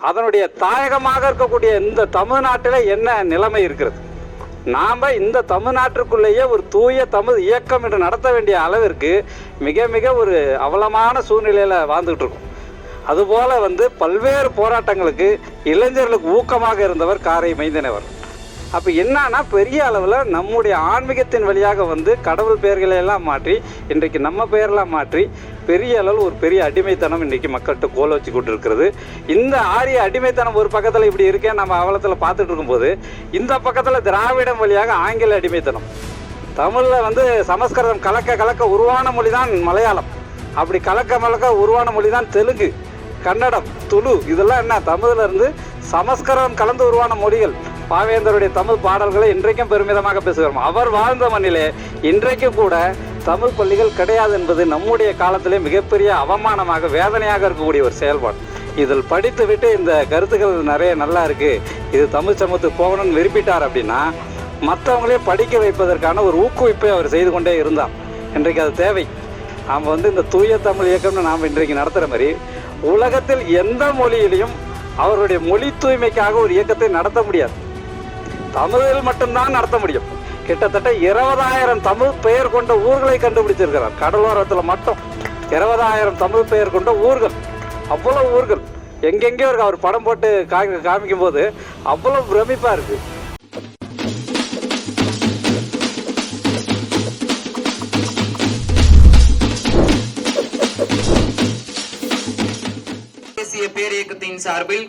அதனுடைய தாயகமாக இருக்கக்கூடிய இந்த தமிழ்நாட்டில் என்ன நிலைமை இருக்கிறது? நாம் இந்த தமிழ்நாட்டிற்குள்ளேயே ஒரு தூய தமிழ் இயக்கம் என்று நடத்த வேண்டிய அளவிற்கு மிக மிக ஒரு அவலமான சூழ்நிலையில் வாழ்ந்துகிட்டு இருக்கோம். அதுபோல் வந்து பல்வேறு போராட்டங்களுக்கு இளைஞர்களுக்கு ஊக்கமாக இருந்தவர் காரை மைந்தனவர் அப்போ என்னன்னா பெரிய அளவில் நம்முடைய ஆன்மீகத்தின் வழியாக வந்து கடவுள் பெயர்களை எல்லாம் மாற்றி இன்றைக்கு நம்ம பெயரெல்லாம் மாற்றி பெரிய அளவில் ஒரு பெரிய அடிமைத்தனம் இன்றைக்கி மக்கள்கிட்ட கோல வச்சு கொண்டு இருக்கிறது இந்த ஆரிய அடிமைத்தனம் ஒரு பக்கத்தில் இப்படி இருக்கேன் நம்ம அவலத்தில் பார்த்துட்டு இருக்கும்போது இந்த பக்கத்தில் திராவிடம் வழியாக ஆங்கில அடிமைத்தனம். தமிழில் வந்து சமஸ்கிருதம் கலக்க கலக்க உருவான மொழி தான் மலையாளம். அப்படி கலக்க மலக்க உருவான மொழி தான் தெலுங்கு கன்னடம் துளு இதெல்லாம் என்ன? தமிழ்ல இருந்து சமஸ்கிருதம் கலந்து உருவான மொழிகள். பாவேந்தருடைய தமிழ் பாடல்களை இன்றைக்கும் பெருமிதமாக பேசுகிறோம். அவர் வாழ்ந்த மண்ணிலே இன்றைக்கும் கூட தமிழ் பள்ளிகள் கிடையாது என்பது நம்முடைய காலத்திலே மிகப்பெரிய அவமானமாக வேதனையாக இருக்கக்கூடிய ஒரு செயல்பாடு. இதில் படித்துவிட்டு இந்த கருத்துக்கள் நிறைய நல்லா இருக்குது இது தமிழ் சமூகத்துக்கு போகணும்னு விரும்பிட்டார் அப்படின்னா மற்றவங்களே படிக்க வைப்பதற்கான ஒரு ஊக்குவிப்பை அவர் செய்து கொண்டே இருந்தார். இன்றைக்கு அது தேவை. நாம் வந்து இந்த தூய தமிழ் இயக்கம்னு நாம் இன்றைக்கு நடத்துகிற மாதிரி உலகத்தில் எந்த மொழியிலையும் அவருடைய மொழி தூய்மைக்காக ஒரு இயக்கத்தை நடத்த முடியாது. தமிழில் மட்டும்தான் நடத்த முடியும். கிட்டத்தட்ட இருபதாயிரம் தமிழ் பெயர் கொண்ட ஊர்களை கண்டுபிடிச்சிருக்கிறார். கடலோரத்தில் மட்டும் இருபதாயிரம் தமிழ் பெயர் கொண்ட ஊர்கள். அவ்வளோ ஊர்கள். எங்கெங்கேயோ இருக்கு. அவர் படம் போட்டு காமி காமிக்கும் போது அவ்வளோ பிரமிப்பாக இருக்குது தேசிய பேரியக்கத்தின் சார்பில்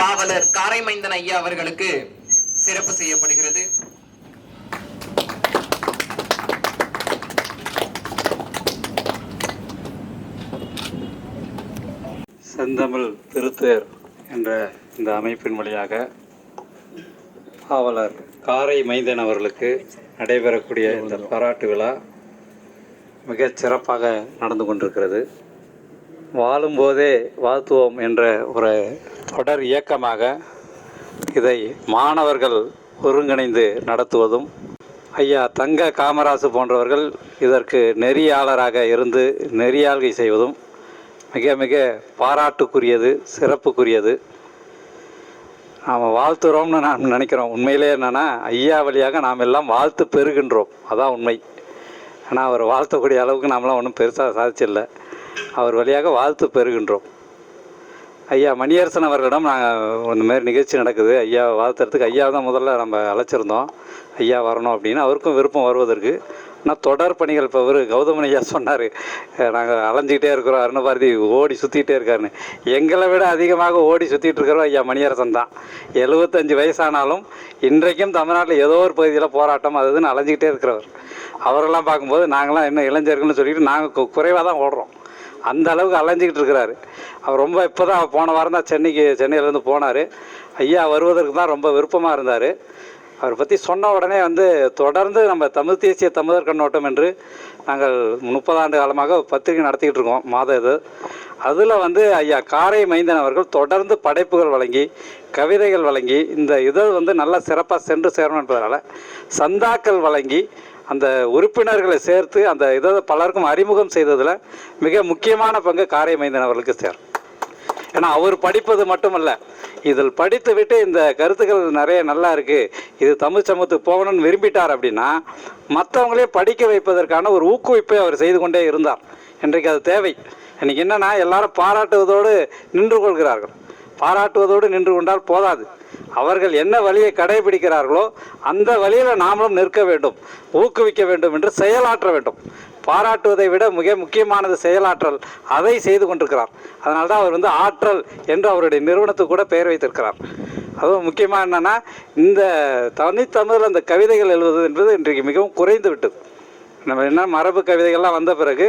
பாவலர் காரைமைந்தன் ஐயா அவர்களுக்கு சிறப்பு செய்யப்படுகிறது. செந்தமிழ் திருத்தேர் என்ற இந்த அமைப்பின் வழியாக பாவலர் காரை மைந்தன் அவர்களுக்கு நடைபெறக்கூடிய இந்த பாராட்டு விழா மிகச் சிறப்பாக நடந்து கொண்டிருக்கிறது. வாழும்போதே வாழ்த்துவோம் என்ற ஒரு தொடர் இயக்கமாக இதை மாணவர்கள் ஒருங்கிணைந்து நடத்துவதும் ஐயா தங்க காமராசு போன்றவர்கள் இதற்கு நெறியாளராக இருந்து நெறியாள்கை செய்வதும் மிக மிக பாராட்டுக்குரியது சிறப்புக்குரியது. நாம் வாழ்த்துறோம்னு நாம் நினைக்கிறோம். உண்மையிலே என்னென்னா ஐயா வழியாக நாம் எல்லாம் வாழ்த்து பெறுகின்றோம். அதான் உண்மை. ஆனால் அவர் வாழ்த்தக்கூடிய அளவுக்கு நாமெல்லாம் ஒன்றும் பெருசாக சாதிச்சில்லை. அவர் வழியாக வாழ்த்து பெறுகின்றோம். ஐயா மணியரசன் அவர்களிடம் நாங்கள் இந்த மாதிரி நிகழ்ச்சி நடக்குது. ஐயா வாழ்த்துறதுக்கு ஐயா தான் முதல்ல நம்ம அழைச்சிருந்தோம். ஐயா வரணும் அப்படின்னு அவருக்கும் விருப்பம் வருவதற்கு. ஆனால் தொடர் பணிகள் இப்போ அவர் கௌதமன் ஐயா சொன்னார். நாங்கள் அலைஞ்சிக்கிட்டே இருக்கிறோம். அருணபாரதி ஓடி சுற்றிக்கிட்டே இருக்காருன்னு. எங்களை விட அதிகமாக ஓடி சுற்றிட்டு இருக்கிறோம் ஐயா மணியரசன் தான். எழுபத்தஞ்சு வயசானாலும் இன்றைக்கும் தமிழ்நாட்டில் ஏதோ ஒரு பகுதியில் போராட்டம் அதுன்னு அலைஞ்சிக்கிட்டே இருக்கிறவர். அவரெல்லாம் பார்க்கும்போது நாங்களாம் இன்னும் இளைஞர்கள்னு சொல்லிட்டு நாங்கள் குறைவாக தான் ஓடுறோம். அந்த அளவுக்கு அலைஞ்சிக்கிட்டு இருக்கிறாரு. அவர் ரொம்ப இப்போ தான் போன வாரம் தான் சென்னைக்கு சென்னையிலேருந்து போனார். ஐயா வருவதற்கு தான் ரொம்ப விருப்பமாக இருந்தார். அவரை பற்றி சொன்ன உடனே வந்து தொடர்ந்து நம்ம தமிழ் தேசிய தமிழர் கண்ணோட்டம் என்று நாங்கள் முப்பதாண்டு காலமாக பத்திரிகை நடத்திக்கிட்டு இருக்கோம். மாத இது. அதில் வந்து ஐயா காரை மைந்தன் அவர்கள் தொடர்ந்து படைப்புகள் வழங்கி கவிதைகள் வழங்கி இந்த இதழ் வந்து நல்லா சிறப்பாக சென்று சேரணும் என்பதனால் சந்தாக்கள் வழங்கி அந்த உறுப்பினர்களை சேர்த்து அந்த இதை பலருக்கும் அறிமுகம் செய்ததில் மிக முக்கியமான பங்கு காரைமைந்தன் அவர்களுக்கு சேரும். ஏன்னா அவர் படிப்பது மட்டுமல்ல இதில் படித்து விட்டு இந்த கருத்துக்கள் நிறைய நல்லா இருக்குது இது தமிழ் சமூகத்துக்கு போகணும்னு விரும்பிட்டார் அப்படின்னா மற்றவங்களே படிக்க வைப்பதற்கான ஒரு ஊக்குவிப்பை அவர் செய்து கொண்டே இருந்தார். இன்றைக்கு அது தேவை. இன்றைக்கி என்னென்னா எல்லாரும் பாராட்டுவதோடு நின்று கொள்கிறார்கள். பாராட்டுவதோடு நின்று கொண்டால் போதாது. அவர்கள் என்ன வழியை கடைபிடிக்கிறார்களோ அந்த வழியில் நாமளும் நிற்க வேண்டும் ஊக்குவிக்க வேண்டும் என்று செயலாற்ற வேண்டும். பாராட்டுவதை விட மிக முக்கியமானது செயலாற்றல். அதை செய்து கொண்டிருக்கிறார். அதனால தான் அவர் வந்து ஆற்றல் என்று அவருடைய நிறுவனத்துக்கு கூட பெயர் வைத்திருக்கிறார். அதுவும் முக்கியமாக என்னென்னா இந்த தனித்தமிழில் அந்த கவிதைகள் எழுவது என்பது இன்றைக்கு மிகவும் குறைந்து விட்டது. நம்ம என்ன மரபு கவிதைகள்லாம் வந்த பிறகு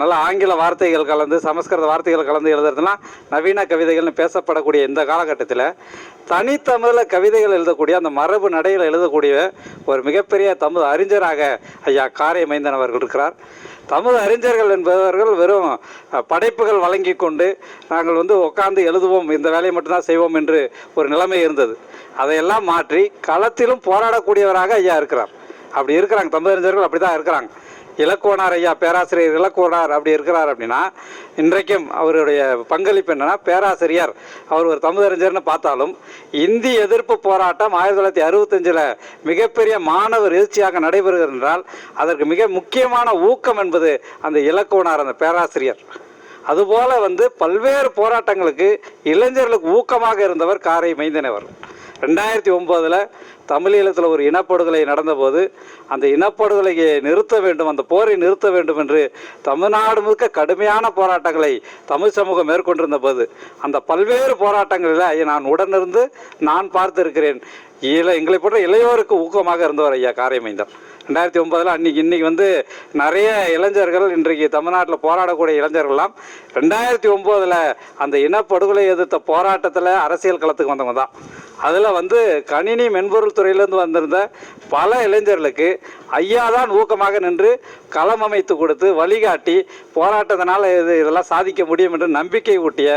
நல்ல ஆங்கில வார்த்தைகள் கலந்து சமஸ்கிருத வார்த்தைகள் கலந்து எழுதுறதுனா நவீன கவிதைகள்னு பேசப்படக்கூடிய இந்த காலகட்டத்தில் தனித்தமிழில் கவிதைகள் எழுதக்கூடிய அந்த மரபு நடையில் எழுதக்கூடிய ஒரு மிகப்பெரிய தமிழ் அறிஞராக ஐயா காரியமைந்தன் அவர்கள் இருக்கிறார். தமிழ் அறிஞர்கள் என்பவர்கள் வெறும் படைப்புகள் வழங்கி கொண்டு நாங்கள் வந்து உட்காந்து எழுதுவோம் இந்த வேலையை மட்டும்தான் செய்வோம் என்று ஒரு நிலைமை இருந்தது. அதையெல்லாம் மாற்றி களத்திலும் போராடக்கூடியவராக ஐயா இருக்கிறார். அப்படி இருக்கிறாங்க. தமிழறிஞர்கள் அப்படி தான் இருக்கிறாங்க. இலக்குவனார் ஐயா பேராசிரியர் இலக்குவனார் அப்படி இருக்கிறார் அப்படின்னா இன்றைக்கும் அவருடைய பங்களிப்பு என்னென்னா பேராசிரியர். அவர் ஒரு தமிழறிஞர்னு பார்த்தாலும் இந்தி எதிர்ப்பு போராட்டம் ஆயிரத்தி தொள்ளாயிரத்தி அறுபத்தஞ்சில் மிகப்பெரிய மாணவர் எழுச்சியாக நடைபெறுகிறது என்றால் அதற்கு மிக முக்கியமான ஊக்கம் என்பது அந்த இலக்குவனார் அந்த பேராசிரியர். அதுபோல வந்து பல்வேறு போராட்டங்களுக்கு இளைஞர்களுக்கு ஊக்கமாக இருந்தவர் காரை மைந்தனவர் ரெண்டாயிரத்தி ஒம்போதில் தமிழீழத்தில் ஒரு இனப்படுகொலை நடந்தபோது அந்த இனப்படுகொலையை நிறுத்த வேண்டும் அந்த போரை நிறுத்த வேண்டும் என்று தமிழ்நாடு முழுக்க கடுமையான போராட்டங்களை தமிழ் சமூகம் மேற்கொண்டிருந்த போது அந்த பல்வேறு போராட்டங்களில் நான் உடனிருந்து நான் பார்த்திருக்கிறேன். இள எங்களை போன்ற இளையோருக்கு ஊக்கமாக இருந்தவர் ஐயா காரை ரெண்டாயிரத்தி ஒன்பதில் அன்னைக்கு இன்றைக்கி வந்து நிறைய இளைஞர்கள் இன்றைக்கு தமிழ்நாட்டில் போராடக்கூடிய இளைஞர்கள்லாம் ரெண்டாயிரத்தி ஒம்போதில் அந்த இனப்படுகொலை எதிர்த்த போராட்டத்தில் அரசியல் களத்துக்கு வந்தவங்க தான். அதில் வந்து கணினி மென்பொருள் துறையிலேருந்து வந்திருந்த பல இளைஞர்களுக்கு ஐயா தான் ஊக்கமாக நின்று களம் அமைத்து கொடுத்து வழிகாட்டி போராட்டத்தினால் இது இதெல்லாம் சாதிக்க முடியும் என்று நம்பிக்கை ஊட்டிய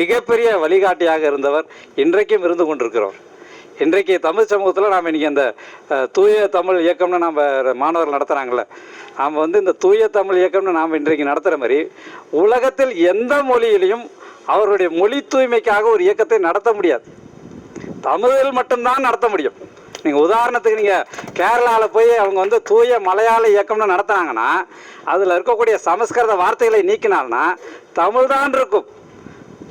மிகப்பெரிய வழிகாட்டியாக இருந்தவர் இன்றைக்கும் இருந்து கொண்டிருக்கிறோம் இன்றைக்கு தமிழ் சமூகத்தில் நாம் இன்றைக்கி அந்த தூய தமிழ் இயக்கம்னு நம்ம மாணவர்கள் நடத்துகிறாங்களே நாம் வந்து இந்த தூய தமிழ் இயக்கம்னு நாம் இன்றைக்கு நடத்துகிற மாதிரி உலகத்தில் எந்த மொழியிலையும் அவருடைய மொழி தூய்மைக்காக ஒரு இயக்கத்தை நடத்த முடியாது. தமிழில் மட்டும்தான் நடத்த முடியும். நீங்கள் உதாரணத்துக்கு நீங்கள் கேரளாவில் போய் அவங்க வந்து தூய மலையாள இயக்கம்னு நடத்துனாங்கன்னா அதில் இருக்கக்கூடிய சமஸ்கிருத வார்த்தைகளை நீக்கினால்னா தமிழ் தான் இருக்கும்.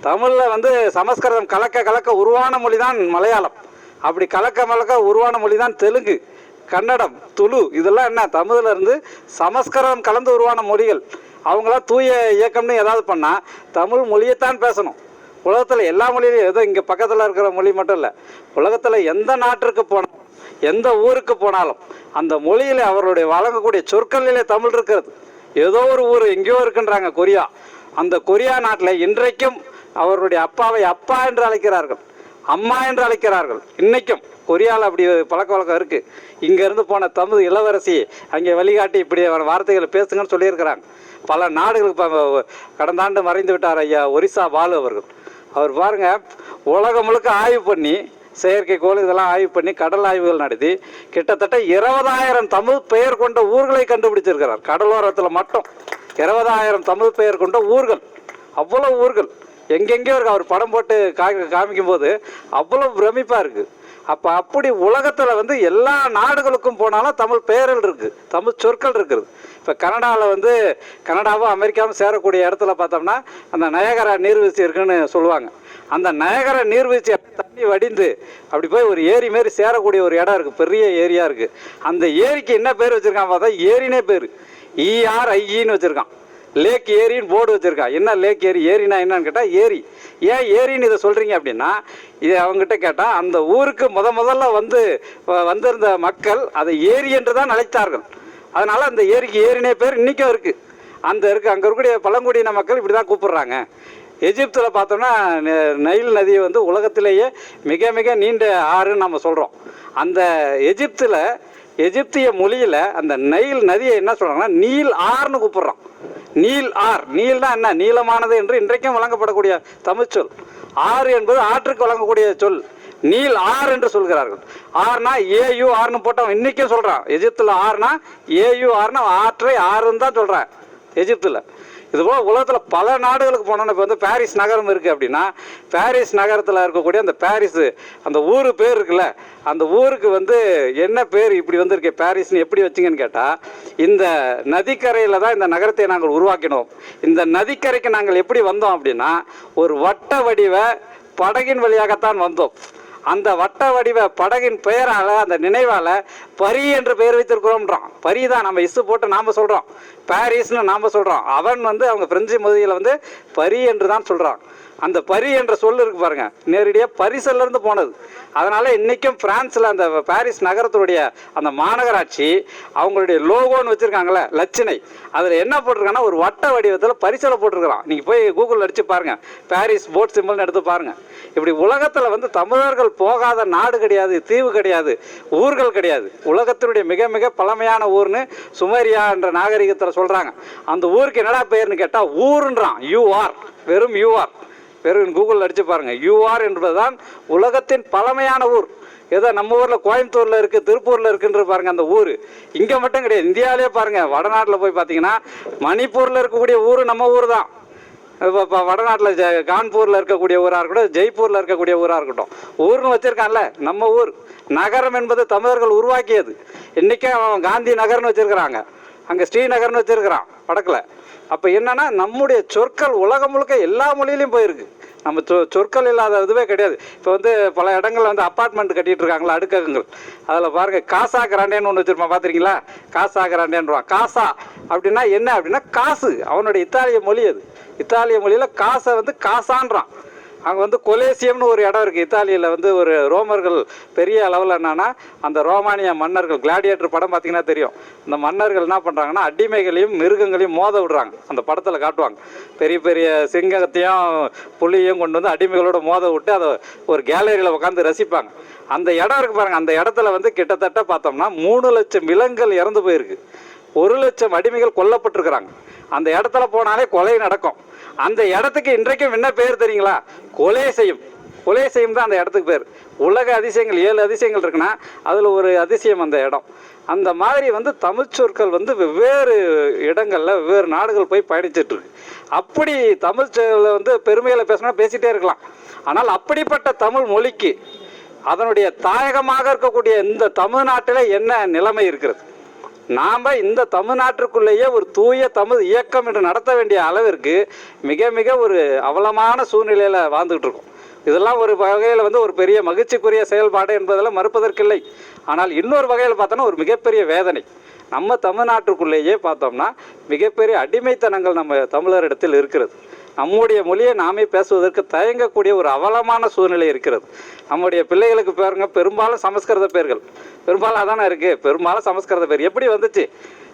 தமிழில் வந்து சமஸ்கிருதம் கலக்க கலக்க உருவான மொழி தான் மலையாளம். அப்படி கலக்க மலக்க உருவான மொழி தான் தெலுங்கு கன்னடம் துளு இதெல்லாம் என்ன? தமிழில் இருந்து சமஸ்கிருதம் கலந்து உருவான மொழிகள். அவங்களாம் தூய இயக்கம்னு ஏதாவது பண்ணால் தமிழ் மொழியைத்தான் பேசணும். உலகத்தில் எல்லா மொழியிலையும் ஏதோ இங்கே பக்கத்தில் இருக்கிற மொழி மட்டும் இல்லை. உலகத்தில் எந்த நாட்டிற்கு போனாலும் எந்த ஊருக்கு போனாலும் அந்த மொழியில் அவருடைய வழங்கக்கூடிய சொற்களிலே தமிழ் இருக்கிறது. ஏதோ ஒரு ஊர் எங்கேயோ இருக்குன்றாங்க கொரியா. அந்த கொரியா நாட்டில் இன்றைக்கும் அவருடைய அப்பாவை அப்பா என்று அழைக்கிறார்கள். அம்மா என்று அழைக்கிறார்கள். இன்னைக்கும் கொரியாவில் அப்படி பழக்க வழக்கம் இருக்குது இங்கேருந்து போன தமிழ் இளவரசி அங்கே வழிகாட்டி இப்படி வார்த்தைகளை பேசுங்கன்னு சொல்லியிருக்கிறாங்க. பல நாடுகளுக்கு இப்போ கடந்த ஆண்டு மறைந்து விட்டார் ஐயா ஒரிசா பாலு அவர்கள். அவர் பாருங்கள் உலகம் முழுக்க ஆய்வு பண்ணி செயற்கைக்கோள் இதெல்லாம் ஆய்வு பண்ணி கடல் ஆய்வுகள் நடத்தி கிட்டத்தட்ட இருபதாயிரம் தமிழ் பெயர் கொண்ட ஊர்களை கண்டுபிடிச்சிருக்கிறார். கடலோரத்தில் மட்டும் இருபதாயிரம் தமிழ் பெயர் கொண்ட ஊர்கள். அவ்வளோ ஊர்கள். எங்கெங்கேயோ இருக்கு. அவர் படம் போட்டு கா காமிக்கும் போது அவ்வளோ பிரமிப்பாக இருக்குது அப்போ அப்படி உலகத்தில் வந்து எல்லா நாடுகளுக்கும் போனாலும் தமிழ் பெயர்கள் இருக்குது தமிழ் சொற்கள் இருக்குது இப்போ கனடாவில் வந்து கனடாவும் அமெரிக்காவும் சேரக்கூடிய இடத்துல பார்த்தோம்னா அந்த நயகரா நீர்வீழ்ச்சி இருக்குன்னு சொல்லுவாங்க. அந்த நயகரா நீர்வீழ்ச்சி தண்ணி வடிந்து அப்படி போய் ஒரு ஏரி மாரி சேரக்கூடிய ஒரு இடம் இருக்குது பெரிய ஏரியா இருக்குது அந்த ஏரிக்கு என்ன பேர் வச்சுருக்கான் பார்த்தா ஏரினே பேர். இஆர்ஐஇன்னு வச்சுருக்கான். லேக் ஏரின்னு போர்டு வச்சுருக்கான். என்ன லேக் ஏரி? ஏரினா என்னன்னு கேட்டால் ஏரி. ஏன் ஏரின்னு இதை சொல்கிறீங்க அப்படின்னா இது அவங்ககிட்ட கேட்டால் அந்த ஊருக்கு முத முதல்ல வந்து வந்திருந்த மக்கள் அதை ஏரி என்று தான் அழைத்தார்கள். அதனால் அந்த ஏரிக்கு ஏரினே பேர் இன்றைக்கும் இருக்குது அந்த இருக்குது அங்கே இருக்கக்கூடிய பழங்குடியின மக்கள் இப்படி தான் கூப்பிடுறாங்க. எஜிப்தில் பார்த்தோம்னா நெ- நைல் நதி வந்து உலகத்திலேயே மிக மிக நீண்ட ஆறுன்னு நம்ம சொல்கிறோம் அந்த எஜிப்தில் எஜிப்திய மொழியில் அந்த நைல் நதியை என்ன சொல்கிறாங்கன்னா நீல் ஆறுன்னு கூப்பிட்றோம். Neil R. நீல்னா என்ன? நீளமானது என்று இன்றைக்கும் வழங்கப்படக்கூடிய தமிழ்ச்சொல். ஆறு என்பது ஆற்றுக்கு வழங்கக்கூடிய சொல். நீல் ஆர் என்று சொல்கிறார்கள். ஆர்னா ஏயு ஆர்னு போட்டவன் இன்னைக்கும் சொல்கிறான் எஜிப்தில் ஆர்னா ஏயு ஆர்னா ஆற்றை ஆறுன்னு தான் சொல்கிறான் எஜிப்தில் இதுபோல் உலகத்தில் பல நாடுகளுக்கு போனோம்னா இப்போ வந்து பாரிஸ் நகரம் இருக்குது அப்படின்னா பாரிஸ் நகரத்தில் இருக்கக்கூடிய அந்த பாரிஸ் அந்த ஊர் பேர் இருக்குல்ல அந்த ஊருக்கு வந்து என்ன பேர் இப்படி வந்திருக்கு பாரிஸ்னு எப்படி வச்சிங்கன்னு கேட்டால் இந்த நதிக்கரையில் தான் இந்த நகரத்தை நாங்கள் உருவாக்கினோம். இந்த நதிக்கரைக்கு நாங்கள் எப்படி வந்தோம் அப்படின்னா ஒரு வட்ட வடிவ படகின் வழியாகத்தான் வந்தோம். அந்த வட்ட வடிவ படகின் பெயரால் அந்த நினைவால் பரி என்று பெயர் வைத்திருக்கிறோம்ன்றான். பரி தான் நம்ம இசு போட்டு நாம் சொல்கிறோம் பாரிஸ்னு நாம் சொல்கிறோம் அவன் வந்து அவங்க பிரெஞ்சு மொழியில் வந்து பரி என்று தான் சொல்கிறான் அந்த பரி என்ற சொல் இருக்கு பாருங்க. நேரடியாக பரிசல்ல இருந்து போனது. அதனால இன்னைக்கும் பிரான்ஸ்ல அந்த பாரிஸ் நகரத்துடைய அந்த மாநகராட்சி அவங்களுடைய லோகோன்னு வச்சிருக்காங்களே லட்சணை அதில் என்ன போட்டிருக்காங்கன்னா ஒரு வட்ட வடிவத்தில் பரிசலை போட்டிருக்கிறான். நீங்கள் போய் கூகுளில் அடிச்சு பாருங்க. பாரிஸ் போட் சிம்பிள்னு எடுத்து பாருங்க. இப்படி உலகத்தில் வந்து தமிழர்கள் போகாத நாடு கிடையாது தீவு கிடையாது ஊர்கள் கிடையாது. உலகத்தினுடைய மிக மிக பழமையான ஊர்னு சுமரியா என்ற நாகரிகத்தில் சொல்கிறாங்க அந்த ஊருக்கு என்னடா பேர்னு கேட்டால் ஊருன்றான். யூஆர் வெறும் யூஆர் வெறும் கூகுளில் அடித்து பாருங்கள் யூஆர் என்பதுதான் உலகத்தின் பழமையான ஊர். ஏதோ நம்ம ஊரில் கோயம்புத்தூரில் இருக்குது திருப்பூரில் இருக்குன்ற பாருங்கள் அந்த ஊர். இங்கே மட்டும் கிடையாது இந்தியாவிலே பாருங்கள் வடநாட்டில் போய் பார்த்தீங்கன்னா மணிப்பூரில் இருக்கக்கூடிய ஊர் நம்ம ஊர் தான் இப்போ இப்போ வடநாட்டில் ஜ கான்பூரில் இருக்கக்கூடிய ஊராக இருக்கட்டும் ஜெய்ப்பூரில் இருக்கக்கூடிய ஊராக இருக்கட்டும். ஊர்னு வச்சுருக்கான்ல நம்ம ஊர். நகரம் என்பது தமிழர்கள் உருவாக்கியது. இன்றைக்கே அவன் காந்தி நகர்னு வச்சுருக்கிறாங்க. அங்கே ஸ்ரீநகர்னு வச்சுருக்கிறான். படக்கலை. அப்போ என்னன்னா நம்முடைய சொற்கள் உலகம் முழுக்க எல்லா மொழியிலையும் போயிருக்கு. நம்ம சொ சொற்கள் இல்லாத இதுவே கிடையாது. இப்போ வந்து பல இடங்கள்ல வந்து அப்பார்ட்மெண்ட் கட்டிட்டு இருக்காங்களா அடுக்ககங்கள். அதில் பாருங்க காசா கிராண்டேன்னு ஒன்று வச்சிருப்பான் பார்த்துருக்கீங்களா காசா கிராண்டேன்றான் காசா அப்படின்னா என்ன? அப்படின்னா காசு. அவனுடைய இத்தாலிய மொழி அது. இத்தாலிய மொழியில் காசை வந்து காசான்றான். அங்கே வந்து கொலேசியம்னு ஒரு இடம் இருக்குது இத்தாலியில் வந்து ஒரு ரோமர்கள் பெரிய அளவில் என்னன்னா அந்த ரோமானிய மன்னர்கள் கிளாடியேட்டர் படம் பார்த்தீங்கன்னா தெரியும். இந்த மன்னர்கள் என்ன பண்ணுறாங்கன்னா அடிமைகளையும் மிருகங்களையும் மோத விடுறாங்க. அந்த படத்தில் காட்டுவாங்க. பெரிய பெரிய சிங்கத்தையும் புலியையும் கொண்டு வந்து அடிமைகளோட மோத விட்டு அதை ஒரு கேலரியில் உட்காந்து ரசிப்பாங்க. அந்த இடம் இருக்கு பாருங்க. அந்த இடத்துல வந்து கிட்டத்தட்ட பார்த்தோம்னா மூணு லட்சம் விலங்குகள் இறந்து போயிருக்கு. ஒரு லட்சம் அடிமைகள் கொல்லப்பட்டிருக்கிறாங்க. அந்த இடத்துல போனாலே கொலை நடக்கும். அந்த இடத்துக்கு இன்றைக்கும் என்ன பேர் தெரியுங்களா? கொலை செய்யும் கொலை செய்யும் தான் அந்த இடத்துக்கு பேர். உலக அதிசயங்கள் ஏழு அதிசயங்கள் இருக்குன்னா அதில் ஒரு அதிசயம் அந்த இடம். அந்த மாதிரி வந்து தமிழ் சொற்கள் வந்து வெவ்வேறு இடங்களில் வெவ்வேறு நாடுகள் போய் பயணிச்சிட்ருக்கு அப்படி தமிழ் வந்து பெருமையில் பேசினா பேசிகிட்டே இருக்கலாம். ஆனால் அப்படிப்பட்ட தமிழ் மொழிக்கு அதனுடைய தாயகமாக இருக்கக்கூடிய இந்த தமிழ்நாட்டில் என்ன நிலைமை இருக்கிறது? நாம் இந்த தமிழ்நாட்டிற்குள்ளேயே ஒரு தூய தமிழ் இயக்கம் என்று நடத்த வேண்டிய அளவிற்கு மிக மிக ஒரு அவலமான சூழ்நிலையில் வாழ்ந்துகிட்டு இருக்கோம். இதெல்லாம் ஒரு வகையில் வந்து ஒரு பெரிய மகிழ்ச்சிக்குரிய செயல்பாடு என்பதெல்லாம் மறுப்பதற்கில்லை. ஆனால் இன்னொரு வகையில் பார்த்தோன்னா ஒரு மிகப்பெரிய வேதனை. நம்ம தமிழ்நாட்டுக்குள்ளேயே பார்த்தோம்னா மிகப்பெரிய அடிமைத்தனங்கள் நம்ம தமிழரிடத்தில் இருக்கிறது. நம்முடைய மொழியை நாமே பேசுவதற்கு தயங்கக்கூடிய ஒரு அவலமான சூழ்நிலை இருக்கிறது. நம்முடைய பிள்ளைகளுக்கு பாருங்க பெரும்பாலும் சமஸ்கிருத பேர்கள் பெரும்பாலும் அதானே இருக்குது பெரும்பாலும் சமஸ்கிருத பேர் எப்படி வந்துச்சு?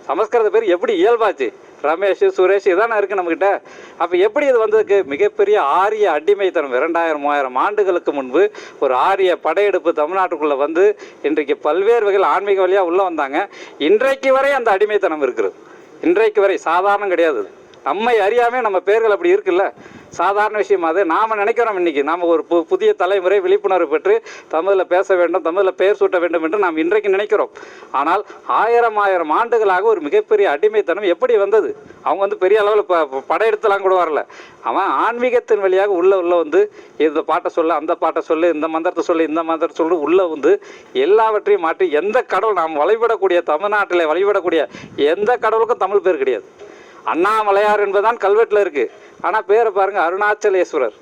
சமஸ்கிருத பேர் எப்படி இயல்பாச்சு? ரமேஷ் சுரேஷ் இதானே இருக்குது நம்மக்கிட்ட அப்போ எப்படி இது வந்ததுக்கு? மிகப்பெரிய ஆரிய அடிமைத்தனம். இரண்டாயிரம் மூவாயிரம் ஆண்டுகளுக்கு முன்பு ஒரு ஆரிய படையெடுப்பு தமிழ்நாட்டுக்குள்ளே வந்து இன்றைக்கு பல்வேறு வகையில் ஆன்மீக வழியாக உள்ளே வந்தாங்க. இன்றைக்கு வரை அந்த அடிமைத்தனம் இருக்கிறது. இன்றைக்கு வரை சாதாரணம் கிடையாது. நம்மை அறியாமே நம்ம பேர்கள் அப்படி இருக்குல்ல? சாதாரண விஷயம் அது. நாம் நினைக்கிறோம் இன்றைக்கி நாம் ஒரு பு புதிய தலைமுறை விழிப்புணர்வு பெற்று தமிழில் பேச வேண்டும் தமிழில் பெயர் சூட்ட வேண்டும் என்று நாம் இன்றைக்கு நினைக்கிறோம். ஆனால் ஆயிரம் ஆயிரம் ஆண்டுகளாக ஒரு மிகப்பெரிய அடிமைத்தனம் எப்படி வந்தது? அவங்க வந்து பெரிய அளவில் ப படையெடுத்துலாம் கூட வரல அவன் ஆன்மீகத்தின் வழியாக உள்ளே உள்ளே வந்து இந்த பாட்டை சொல்ல அந்த பாட்டை சொல்லு இந்த மந்திரத்தை சொல்லு இந்த மந்திரத்தை சொல்லு உள்ளே வந்து எல்லாவற்றையும் மாற்றி எந்த கடவுள் நாம் வழிபடக்கூடிய தமிழ்நாட்டில் வழிபடக்கூடிய எந்த கடவுளுக்கும் தமிழ் பேர் கிடையாது. அண்ணாமலையார் என்பதுதான் கல்வெட்டில் இருக்குது ஆனால் பேரை பாருங்கள் அருணாச்சலேஸ்வரர்.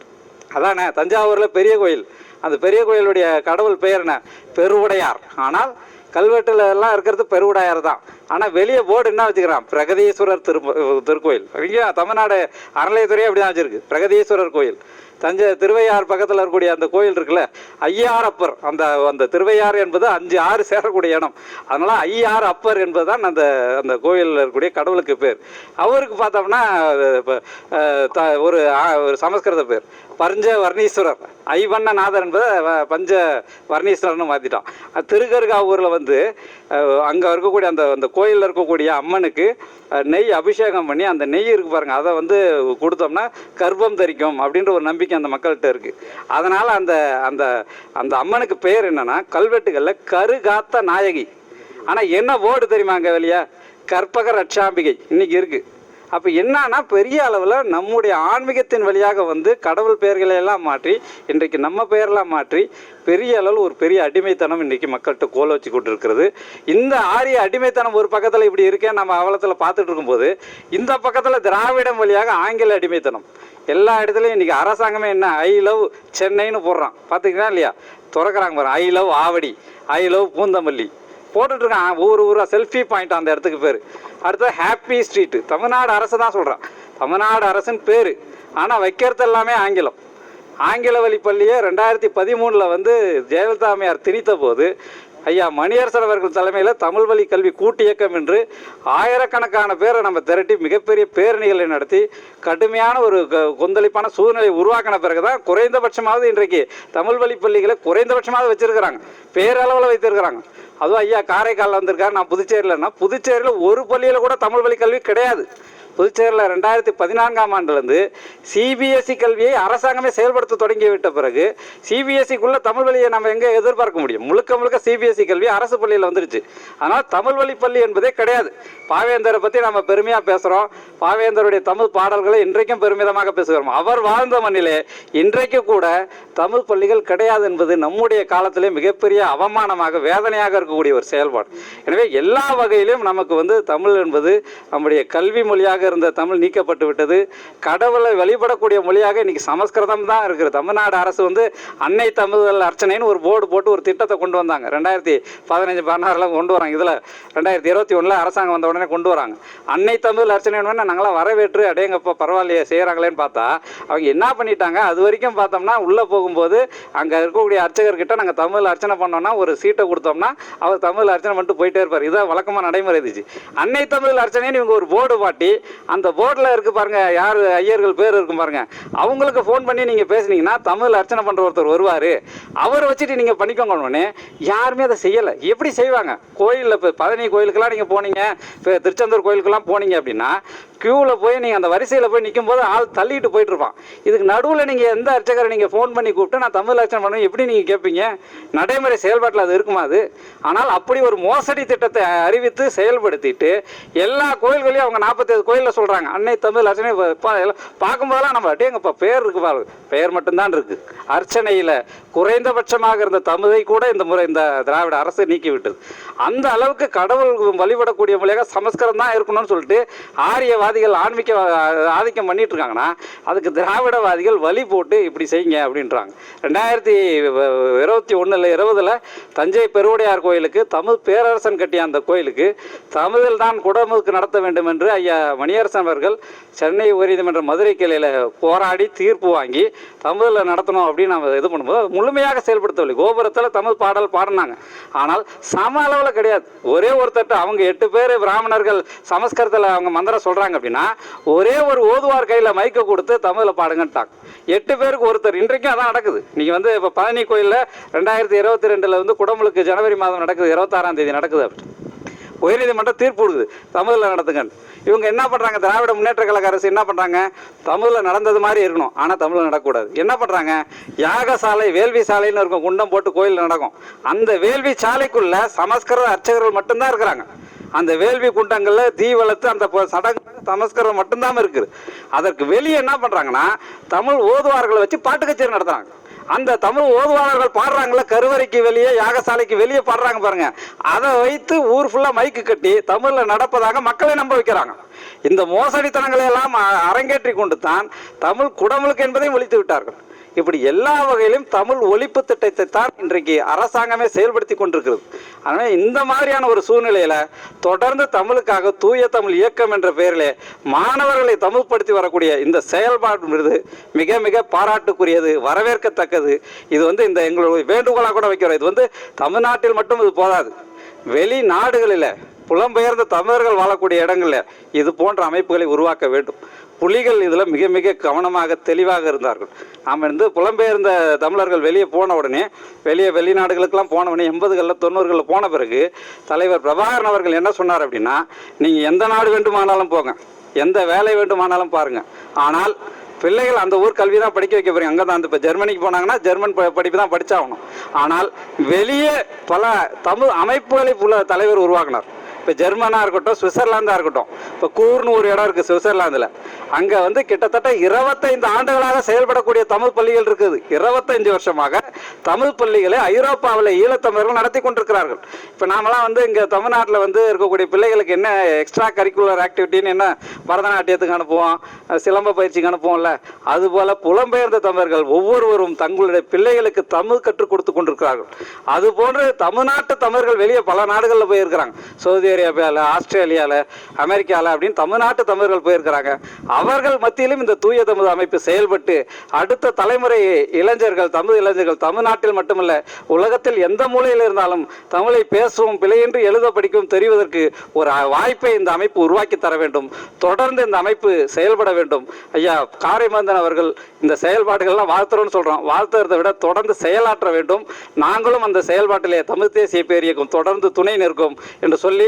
அதானே தஞ்சாவூரில் பெரிய கோயில். அந்த பெரிய கோயிலுடைய கடவுள் பெயர் என்ன? பெருவுடையார். ஆனால் கல்வெட்டுல எல்லாம் இருக்கிறது பெருவுடையார் தான். ஆனால் வெளியே போர்டு என்ன வச்சுக்கிறான்? பிரகதீஸ்வரர் திரு திருக்கோயில். இங்கே தமிழ்நாடு அறநிலையத்துறையே அப்படி தான் வச்சிருக்கு. பிரகதீஸ்வரர் கோயில். தஞ்சை திருவையார் பக்கத்தில் இருக்கக்கூடிய அந்த கோயில் இருக்குல்ல ஐயாரப்பர். அந்த அந்த திருவையார் என்பது அஞ்சு ஆறு சேரக்கூடிய இடம். அதனால ஐயார் அப்பர் என்பது தான் அந்த அந்த கோயிலில் இருக்கக்கூடிய கடவுளுக்கு பேர். அவருக்கு பார்த்தோம்னா த- ஒரு ஒரு சமஸ்கிருத பேர். பஞ்ச வர்ணீஸ்வரர் ஐவண்ணநாதர் என்பதை வ- பஞ்ச வர்ணீஸ்வரர்னு மாற்றிட்டான் திருக்கருகாவூரில் வந்து அங்கே இருக்கக்கூடிய அந்த அந்த கோயிலில் இருக்கக்கூடிய அம்மனுக்கு நெய் அபிஷேகம் பண்ணி அந்த நெய் இருக்கு பாருங்கள் அதை வந்து கொடுத்தோம்னா கர்ப்பம் தரிக்கும் அப்படின்ற ஒரு நம்பிக்கை அந்த மக்கள்கிட்ட இருக்குது அதனால் அந்த அந்த அந்த அம்மனுக்கு பெயர் என்னென்னா கல்வெட்டுகளில் கருகாத்த நாயகி. ஆனால் என்ன வேர்டு தெரியுமா அங்கே வெளியே? கற்பக ரட்சாம்பிகை. இன்னைக்கு இருக்குது அப்போ என்னன்னா பெரிய அளவில் நம்முடைய ஆன்மீகத்தின் வழியாக வந்து கடவுள் பெயர்களை எல்லாம் மாற்றி இன்றைக்கு நம்ம பெயரெல்லாம் மாற்றி பெரிய அளவில் ஒரு பெரிய அடிமைத்தனம் இன்றைக்கி மக்கள்கிட்ட கோல வச்சு கொண்டிருக்கிறது. இந்த ஆரிய அடிமைத்தனம் ஒரு பக்கத்தில் இப்படி இருக்கே நம்ம அவலத்தில் பார்த்துட்டு இருக்கும்போது இந்த பக்கத்தில் திராவிடம் வழியாக ஆங்கில அடிமைத்தனம். எல்லா இடத்துலையும் இன்றைக்கி அரசாங்கமே என்ன ஐ லவ் சென்னைன்னு போடுறான். பார்த்துக்கிட்டா இல்லையா? திறக்கிறாங்க பாருங்க I love Avadi I love Poonamallee. போட்டுட்டு இருக்கான் ஊர் செல்ஃபி பாயிண்ட் அந்த இடத்துக்கு பேர். அடுத்தது ஹாப்பி ஸ்ட்ரீட்டு தமிழ்நாடு அரசு தான் சொல்கிறான் தமிழ்நாடு அரசுன்னு பேர். ஆனால் வைக்கிறது எல்லாமே ஆங்கிலம். ஆங்கில வழி பள்ளியை ரெண்டாயிரத்தி பதிமூணில் வந்து ஜெயலலிதா அம்மையார் திணித்த போது ஐயா மணியரசன் அவர்கள் தலைமையில் தமிழ் வழி கல்வி கூட்டு இயக்கம் என்று ஆயிரக்கணக்கான பேரை நம்ம திரட்டி மிகப்பெரிய பேரணிகளை நடத்தி கடுமையான ஒரு கொந்தளிப்பான சூழ்நிலையை உருவாக்கின பிறகு தான் குறைந்தபட்சமாவது இன்றைக்கு தமிழ் வழி பள்ளிகளை குறைந்தபட்சமாவது வச்சிருக்கிறாங்க. பேரளவில் வைத்திருக்கிறாங்க. அதுவும் ஐயா காரைக்காலில் வந்திருக்காரு நான் புதுச்சேரியில்னா புதுச்சேரியில் ஒரு பள்ளியில் கூட தமிழ் வழி கல்வி கிடையாது. புதுச்சேரியில் ரெண்டாயிரத்தி பதினான்காம் ஆண்டுலேருந்து சிபிஎஸ்சி கல்வியை அரசாங்கமே செயல்படுத்த தொடங்கி விட்ட பிறகு சிபிஎஸ்சிக்குள்ளே தமிழ் வழியை நம்ம எங்கே எதிர்பார்க்க முடியும்? முழுக்க முழுக்க சிபிஎஸ்சி கல்வி அரசு பள்ளியில் வந்துருச்சு. ஆனால் தமிழ் வழி பள்ளி என்பதே கிடையாது. பாவேந்தரை பற்றி நம்ம பெருமையாக பேசுகிறோம் பாவேந்தருடைய தமிழ் பாடல்களை இன்றைக்கும் பெருமிதமாக பேசுகிறோம். அவர் வாழ்ந்த மண்ணிலே இன்றைக்கு கூட தமிழ் பள்ளிகள் கிடையாது என்பது நம்முடைய காலத்திலே மிகப்பெரிய அவமானமாக வேதனையாக இருக்கக்கூடிய ஒரு செயல்பாடு. எனவே எல்லா வகையிலும் நமக்கு வந்து தமிழ் என்பது நம்முடைய கல்வி மொழியாக இருந்த தமிழ் நீக்கப்பட்டு விட்டது. கடவுளை வழிபடக்கூடிய மொழியாக இன்னைக்கு சமஸ்கிருதம் தான் இருக்குது. தமிழ்நாடு அரசு வந்து அன்னை தமிழ் அர்ச்சனைன்னு ஒரு போர்டு போட்டு ஒரு திட்டத்தை கொண்டு வந்தாங்க. ரெண்டாயிரத்தி பதினஞ்சு பதினாறுல கொண்டு வராங்க. இதில் ரெண்டாயிரத்தி இருபத்தி ஒன்றில் அரசாங்கம் வந்த உடனே கொண்டு வராங்க. அன்னை தமிழ் அர்ச்சனை நாங்களாம் வரவேற்று அடையங்கப்போ பரவாயில்லையே செய்கிறாங்களேன்னு பார்த்தா அவங்க என்ன பண்ணிட்டாங்க? அது வரைக்கும் பார்த்தோம்னா உள்ளே போகும்போது அங்கே இருக்கக்கூடிய அர்ச்சகர்கிட்ட நாங்கள் தமிழ் அர்ச்சனை பண்ணோம்னா ஒரு சீட்டை கொடுத்தோம்னா அவர் தமிழ் அர்ச்சனை பண்ணிட்டு போயிட்டே இருப்பார். இதான் வழக்கமாக நடைமுறை இருந்துச்சு அன்னை தமிழ் அர்ச்சனைன்னு இவங்க ஒரு போர்டு பாட்டி அந்த போர்டில் இருக்கு பாருங்க யார் ஐயர்கள் பேர் இருக்கும் பாருங்க. அவங்களுக்கு ஃபோன் பண்ணி நீங்கள் பேசுனீங்கன்னா தமிழ் அர்ச்சனை பண்ணுற ஒருத்தர் வருவார். அவரை வச்சுட்டு நீங்கள் பண்ணிக்கோங்க உடனே. யாருமே அதை செய்யலை. எப்படி செய்வாங்க? கோயிலில் இப்போ பழனி கோயிலுக்கெல்லாம் நீங்கள் போனீங்க இப்போ திருச்செந்தூர் கோயிலுக்கெல்லாம் போனீங்க அப்படின்னா க்யூவில் போய் நீங்கள் அந்த வரிசையில் போய் நிற்கும் போது ஆள் தள்ளிட்டு போயிட்டு இருப்பான் இதுக்கு நடுவில் நீங்கள் எந்த அர்ச்சகரை நீங்கள் ஃபோன் பண்ணி கூப்பிட்டு நான் தமிழ் அர்ச்சனை பண்ணுவேன் எப்படி நீங்கள் கேட்பீங்க நடைமுறை செயல்பாட்டில் அது இருக்குமா அது? ஆனால் அப்படி ஒரு மோசடி திட்டத்தை அறிவித்து செயல்படுத்திட்டு எல்லா கோயில்களையும் அவங்க நாற்பத்தேழு தமிழில் சொல்கிறாங்க அன்னை தமிழ் அர்ச்சனை பார்க்கும்போதெல்லாம் நம்ம அட்டேங்கப்பா பேர் இருக்கு பாரு பெயர் மட்டும்தான் இருக்கு. அர்ச்சனையில் குறைந்தபட்சமாக இருந்த தமிழை கூட இந்த முறை இந்த திராவிட அரசு நீக்கிவிட்டது அந்த அளவுக்கு கடவுள் வழிபடக்கூடிய மொழியாக சமஸ்கிருதம் தான் இருக்கணும்னு சொல்லிட்டு ஆரியவாதிகள் ஆன்மீக ஆதிக்கம் பண்ணிட்டு இருக்காங்கன்னா அதுக்கு திராவிடவாதிகள் வழி போட்டு இப்படி செய்யுங்க அப்படின்றாங்க. ரெண்டாயிரத்தி இருபத்தி ஒன்றில் இருபதில் தஞ்சை பெருவுடையார் கோயிலுக்கு தமிழ் பேரரசன் கட்டிய அந்த கோயிலுக்கு தமிழில் தான் குடமுழுக்கு நடத்த வேண்டும் என்று ஐயா மணி முனியரசன் அவர்கள் சென்னை உயர்நீதிமன்ற மதுரை கிளையில் போராடி தீர்ப்பு வாங்கி தமிழில் நடத்தணும் அப்படின்னு நம்ம இது பண்ணும்போது முழுமையாக செயல்படுத்தவில்லை. கோபுரத்தில் தமிழ் பாடல் பாடினாங்க. ஆனால் சம அளவில் கிடையாது. ஒரே ஒருத்தட்ட அவங்க எட்டு பேர் பிராமணர்கள் சமஸ்கிருதத்தில் அவங்க மந்திரம் சொல்கிறாங்க அப்படின்னா ஒரே ஒரு ஓதுவார் கையில் மைக்கை கொடுத்து தமிழில் பாடுங்கன்ட்டாங்க. எட்டு பேருக்கு ஒருத்தர் இன்றைக்கும் அதான் நடக்குது. நீங்கள் வந்து இப்போ பழனி கோயிலில் ரெண்டாயிரத்தி இருபத்தி ரெண்டில் வந்து குடமுழுக்கு ஜனவரி மாதம் நடக்குது இருபத்தாறாம் தேதி நடக்குது அப்படி. உயர்நீதிமன்றம் தீர்ப்பு கொடுக்குது. தமிழில் நடத்துங்க இவங்க என்ன பண்ணுறாங்க திராவிட முன்னேற்ற கழக அரசு என்ன பண்ணுறாங்க தமிழில் நடந்தது மாதிரி இருக்கணும். ஆனால் தமிழில் நடக்கக்கூடாது. என்ன பண்ணுறாங்க யாகசாலை வேள்வி சாலைன்னு இருக்கும். குண்டம் போட்டு கோயில் நடக்கும். அந்த வேள்வி சாலைக்குள்ள சமஸ்கிருத அர்ச்சகர்கள் மட்டும்தான் இருக்கிறாங்க. அந்த வேள்வி குண்டங்களில் தீ வளர்த்து அந்த ப- சடங்கு சமஸ்கிருதம் மட்டும்தான் இருக்குது. அதற்கு வெளியே என்ன பண்ணுறாங்கன்னா தமிழ் ஓதுவார்களை வச்சு பாட்டு கச்சேரி நடத்துகிறாங்க அந்த தமிழ் ஓதுவாளர்கள் பாடுறாங்களே கருவறைக்கு வெளியே யாகசாலைக்கு வெளியே பாடுறாங்க பாருங்க. அதை வைத்து ஊர் ஃபுல்லாக மைக்கு கட்டி தமிழில் நடப்பதாக மக்களை நம்ப வைக்கிறாங்க. இந்த மோசடித்தனங்களை எல்லாம் அ- அரங்கேற்றி கொண்டு தான் தமிழ் குடமுழுக்கு என்பதையும் ஒழித்து விட்டார்கள். இப்படி எல்லா வகையிலும் தமிழ் ஒழிப்பு திட்டத்தை தான் இன்றைக்கு அரசாங்கமே செயல்படுத்தி கொண்டிருக்கிறது. ஆனால் இந்த மாதிரியான ஒரு சூழ்நிலையில் தொடர்ந்து தமிழுக்காக தூய தமிழ் இயக்கம் என்ற பெயரிலே மாணவர்களை தமிழ்படுத்தி வரக்கூடிய இந்த செயல்பாடு மிக மிக பாராட்டுக்குரியது வரவேற்கத்தக்கது. இது வந்து இந்த எங்களுடைய வேண்டுகோளாக கூட வைக்கிறோம். இது வந்து தமிழ்நாட்டில் மட்டும் இது போதாது. வெளிநாடுகளில் புலம்பெயர்ந்த தமிழர்கள் வாழக்கூடிய இடங்களில் இது போன்ற அமைப்புகளை உருவாக்க வேண்டும். புலிகள் இதில் மிக மிக கவனமாக தெளிவாக இருந்தார்கள். நாம் வந்து புலம்பெயர்ந்த தமிழர்கள் வெளியே போன உடனே வெளியே வெளிநாடுகளுக்கெல்லாம் போன உடனே எண்பதுகளில் தொண்ணூறுகளில் போன பிறகு தலைவர் பிரபாகரன் அவர்கள் என்ன சொன்னார் அப்படின்னா நீங்கள் எந்த நாடு வேண்டுமானாலும் போங்க எந்த வேலை வேண்டுமானாலும் பாருங்கள் ஆனால் பிள்ளைகள் அந்த ஊர் கல்வி தான் படிக்க வைக்க போறீங்க. அங்கே தான் இப்போ ஜெர்மனிக்கு போனாங்கன்னா ஜெர்மன் படிப்பு தான் படித்தாகணும் ஆனால் வெளியே பல தமிழ் அமைப்புகளை உள்ள தலைவர் உருவாக்கினார். இப்போ ஜெர்மனாக இருக்கட்டும் சுவிட்சர்லாந்தாக இருக்கட்டும். இப்போ கூர்னு ஒரு இடம் இருக்குது சுவிட்சர்லாந்தில். அங்கே வந்து கிட்டத்தட்ட இருபத்தைந்து ஆண்டுகளாக செயல்படக்கூடிய தமிழ் பள்ளிகள் இருக்குது. இருபத்தஞ்சு வருஷமாக தமிழ் பள்ளிகளை ஐரோப்பாவில் ஈழத்தமிழர்கள் நடத்தி கொண்டிருக்கிறார்கள். இப்போ நாமெல்லாம் வந்து இங்கே தமிழ்நாட்டில் வந்து இருக்கக்கூடிய பிள்ளைகளுக்கு என்ன எக்ஸ்ட்ரா கரிக்குலர் ஆக்டிவிட்டின்னு என்ன பரதநாட்டியத்துக்கு அனுப்புவோம் சிலம்ப பயிற்சிக்கு அனுப்புவோம்ல. அதுபோல் புலம்பெயர்ந்த தமிழர்கள் ஒவ்வொருவரும் தங்களுடைய பிள்ளைகளுக்கு தமிழ் கற்றுக் கொடுத்து கொண்டிருக்கிறார்கள். அது போன்று தமிழ்நாட்டு தமிழர்கள் வெளியே பல நாடுகளில் போயிருக்கிறாங்க. சவுதி அரேபியாவில் ஆஸ்திரேலியாவில் அமெரிக்காவில் அப்படின்னு தமிழ்நாட்டு தமிழர்கள் போயிருக்கிறாங்க. அவர்கள் மத்தியிலும் இந்த தூய தமிழ் அமைப்பு செயல்பட்டு அடுத்த தலைமுறை இளைஞர்கள் தமிழ் இளைஞர்கள் தமிழ்நாட்டில் மட்டுமல்ல உலகத்தில் எந்த மூலையில் இருந்தாலும் தமிழை பேசவும் பிழையின்றி எழுத படிக்கவும் தெரிவதற்கு ஒரு வாய்ப்பை இந்த அமைப்பு உருவாக்கி தர வேண்டும். தொடர்ந்து இந்த அமைப்பு செயல்பட வேண்டும். ஐயா காரைமந்தன் அவர்கள் இந்த செயல்பாடுகள்லாம் வாழ்த்துறோம்னு சொல்கிறோம் வாழ்த்துறதை விட தொடர்ந்து செயலாற்ற வேண்டும். நாங்களும் அந்த செயல்பாட்டிலே தமிழ் தேசிய பேரியக்கம் தொடர்ந்து துணை நிற்கும் என்று சொல்லி